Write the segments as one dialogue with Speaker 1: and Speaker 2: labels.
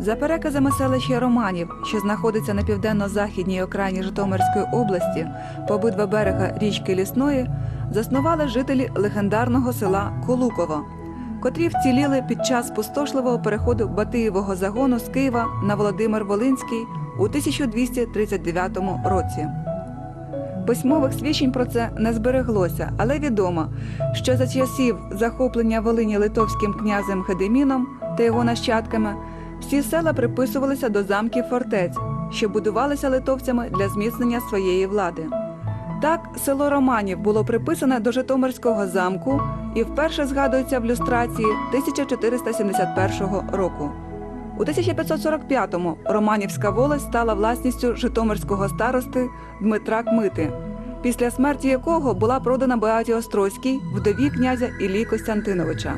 Speaker 1: За переказами селища Романів, що знаходиться на південно-західній окраїні Житомирської області, по обидва берега річки Лісної, заснували жителі легендарного села Колуково, котрі вціліли під час спустошливого переходу Батиєвого загону з Києва на Володимир Волинський у 1239 році. Письмових свідчень про це не збереглося, але відомо, що за часів захоплення Волині литовським князем Хедеміном та його нащадками всі села приписувалися до замків фортець, що будувалися литовцями для зміцнення своєї влади. Так, село Романів було приписане до Житомирського замку і вперше згадується в люстрації 1471 року. У 1545-му Романівська волость стала власністю житомирського старости Дмитра Кмити, після смерті якого була продана Беаті Острозькій, вдові князя Іллі Костянтиновича.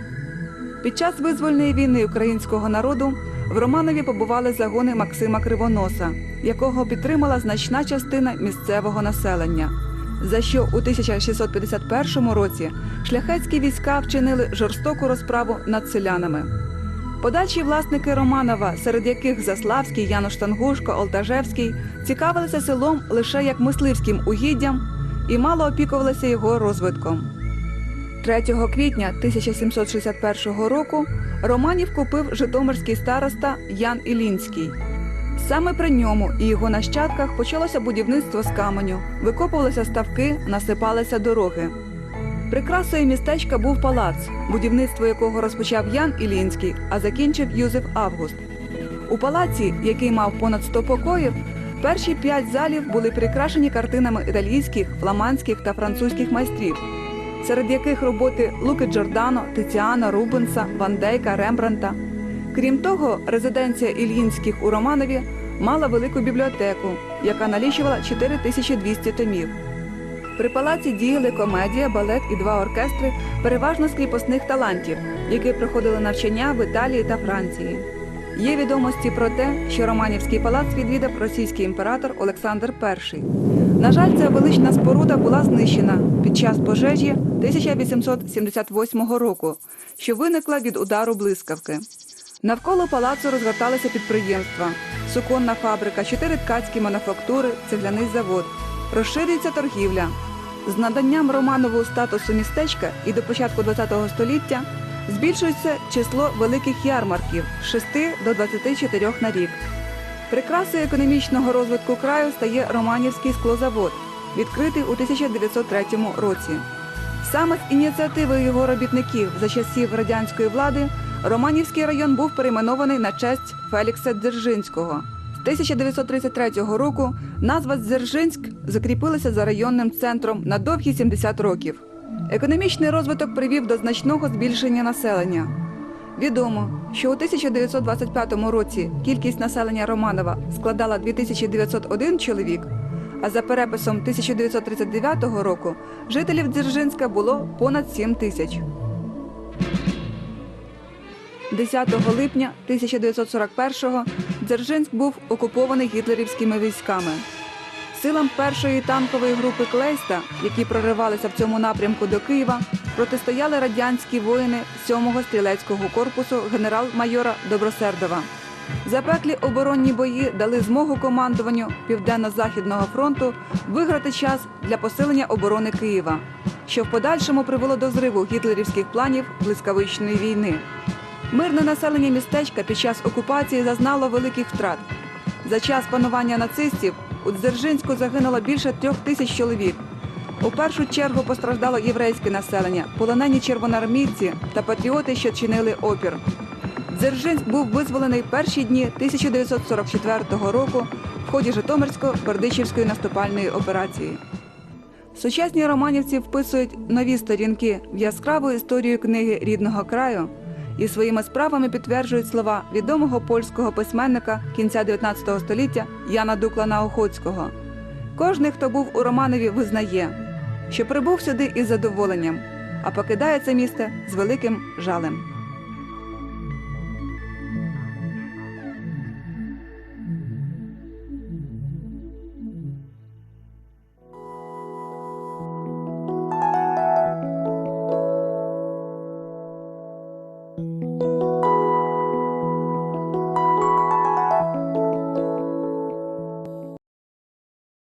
Speaker 1: Під час визвольної війни українського народу в Романові побували загони Максима Кривоноса, якого підтримала значна частина місцевого населення. За що у 1651 році шляхетські війська вчинили жорстоку розправу над селянами. Подальші власники Романова, серед яких Заславський, Януш Тангушко, Олтажевський, цікавилися селом лише як мисливським угіддям і мало опікувалися його розвитком. 3 квітня 1761 року Романів купив житомирський староста Ян Ілінський. Саме при ньому і його нащадках почалося будівництво з каменю, викопувалися ставки, насипалися дороги. Прикрасою містечка був палац, будівництво якого розпочав Ян Ілінський, а закінчив Юзеф Август. У палаці, який мав понад 100 покоїв, перші п'ять залів були прикрашені картинами італійських, фламандських та французьких майстрів, серед яких роботи Луки Джордано, Тиціана, Рубенса, Ван Дейка, Рембранта. Крім того, резиденція Ільїнських у Романові мала велику бібліотеку, яка налічувала 4200 томів. При палаці діяли комедія, балет і два оркестри, переважно з кріпосних талантів, які проходили навчання в Італії та Франції. Є відомості про те, що Романівський палац відвідав російський імператор Олександр І. На жаль, ця велична споруда була знищена під час пожежі 1878 року, що виникла від удару блискавки. Навколо палацу розгорталися підприємства, суконна фабрика, чотири ткацькі мануфактури, цегляний завод. Розширюється торгівля. З наданням Романову статусу містечка і до початку ХХ століття збільшується число великих ярмарків з 6 до 24 на рік. Прикрасою економічного розвитку краю стає Романівський склозавод, відкритий у 1903 році. Саме з ініціативи його робітників за часів радянської влади Романівський район був перейменований на честь Фелікса Дзержинського. З 1933 року назва Дзержинськ закріпилася за районним центром на довгі 70 років. Економічний розвиток привів до значного збільшення населення. Відомо, що у 1925 році кількість населення Романова складала 2901 чоловік, а за переписом 1939 року жителів Дзержинська було понад 7 тисяч. 10 липня 1941-го Дзержинськ був окупований гітлерівськими військами. Силам першої танкової групи Клейста, які проривалися в цьому напрямку до Києва, протистояли радянські воїни 7-го стрілецького корпусу генерал-майора Добросердова. Запеклі оборонні бої дали змогу командуванню Південно-Західного фронту виграти час для посилення оборони Києва, що в подальшому привело до зриву гітлерівських планів блискавичної війни. Мирне населення містечка під час окупації зазнало великих втрат. За час панування нацистів у Дзержинську загинуло більше трьох тисяч чоловік. У першу чергу постраждало єврейське населення, полонені червоноармійці та патріоти, що чинили опір. Дзержинськ був визволений перші дні 1944 року в ході Житомирсько-Бердичівської наступальної операції. Сучасні романівці вписують нові сторінки в яскраву історію книги рідного краю і своїми справами підтверджують слова відомого польського письменника кінця 19 століття Яна Дуклана Охоцького. Кожний, хто був у Романові, визнає, що прибув сюди із задоволенням, а покидає це місто з великим жалем.